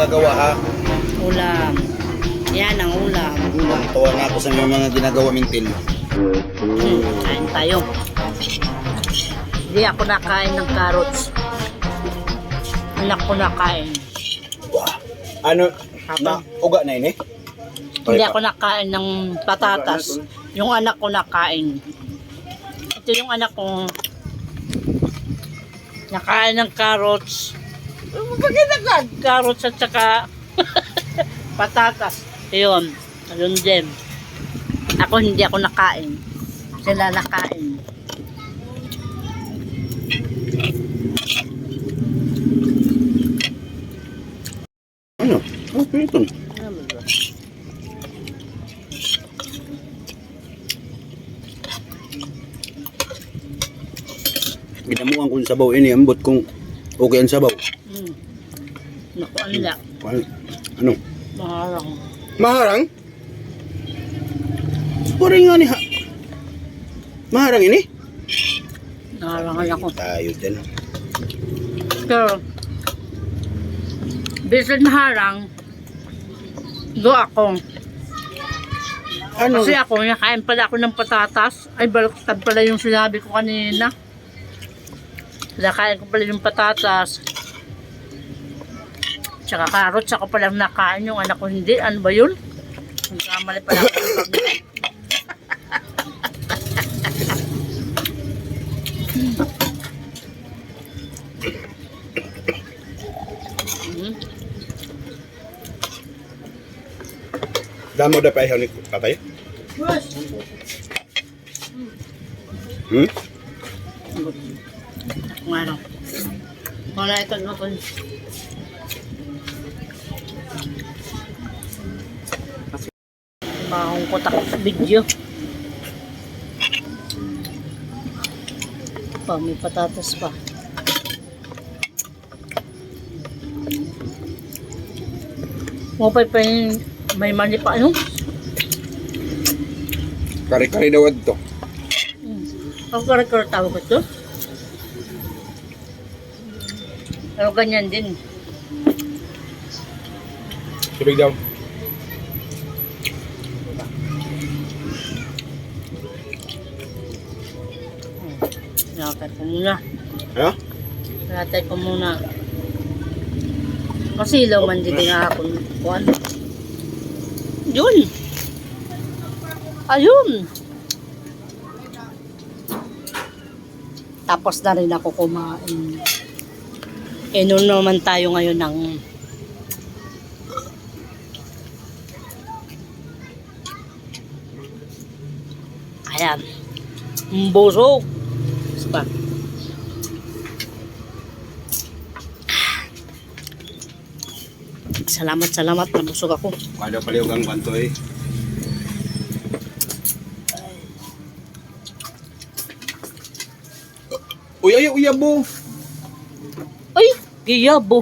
nagagawa ha. Ulam. Yan ang ulam. Ulang tawa na ako sa mga mga ginagawa mintil. Hmm, kain tayo. Hindi ako nakain ng carrots. Anak ko nakain. Wah. Ano? Na, uga na ini? Hindi ako nakain ng patatas. Yung anak ko nakain. Ito yung anak ko nakain ng carrots. Bakit naka carrots at saka patatas? Yun. Yun din. Ako hindi ako nakain. Sila nakain. Ano? Oh, ito. Ginamuan ko yung sabaw ini, ambot kung okay ang sabaw. Hmm. Naku, ala. Ano? Ano? Maharang. Maharang? Paring nga ni ha. Maharang ini? Naharangan ako. Tayo din. Pero, bisan maharang, do ako. Ano? Kasi ako, nakain pala ako ng patatas. Ay, baliktad pala yung sinabi ko kanina. Nakain ko pala yung patatas. Tsaka carrots, ako palang nakain yung anak ko hindi. Ano ba yun? Nagkamali pala ako. Damo da pa ni tatay? Hmm? Ano. Wala ito no ko. Mahong kotak video. Pa, may patatas pa. Mopay pa yung may mani pa ano? Kari-kari daw to. Hmm. Ang kare-kare tawag ito. Pero ganyan din. Tubig daw. Nakatay ko muna. Ano? Nakatay ko muna. Kasi ilaw man din nga ako. Kuan. Yun. Ayun. Tapos na rin ako kumain. Eh, noon naman tayo ngayon ng Ayan. Busog. Diba? Salamat, salamat. Nabusog ako. Kada paliw ang banto eh. Uy, ay, uy, abo. Ay, giyabo.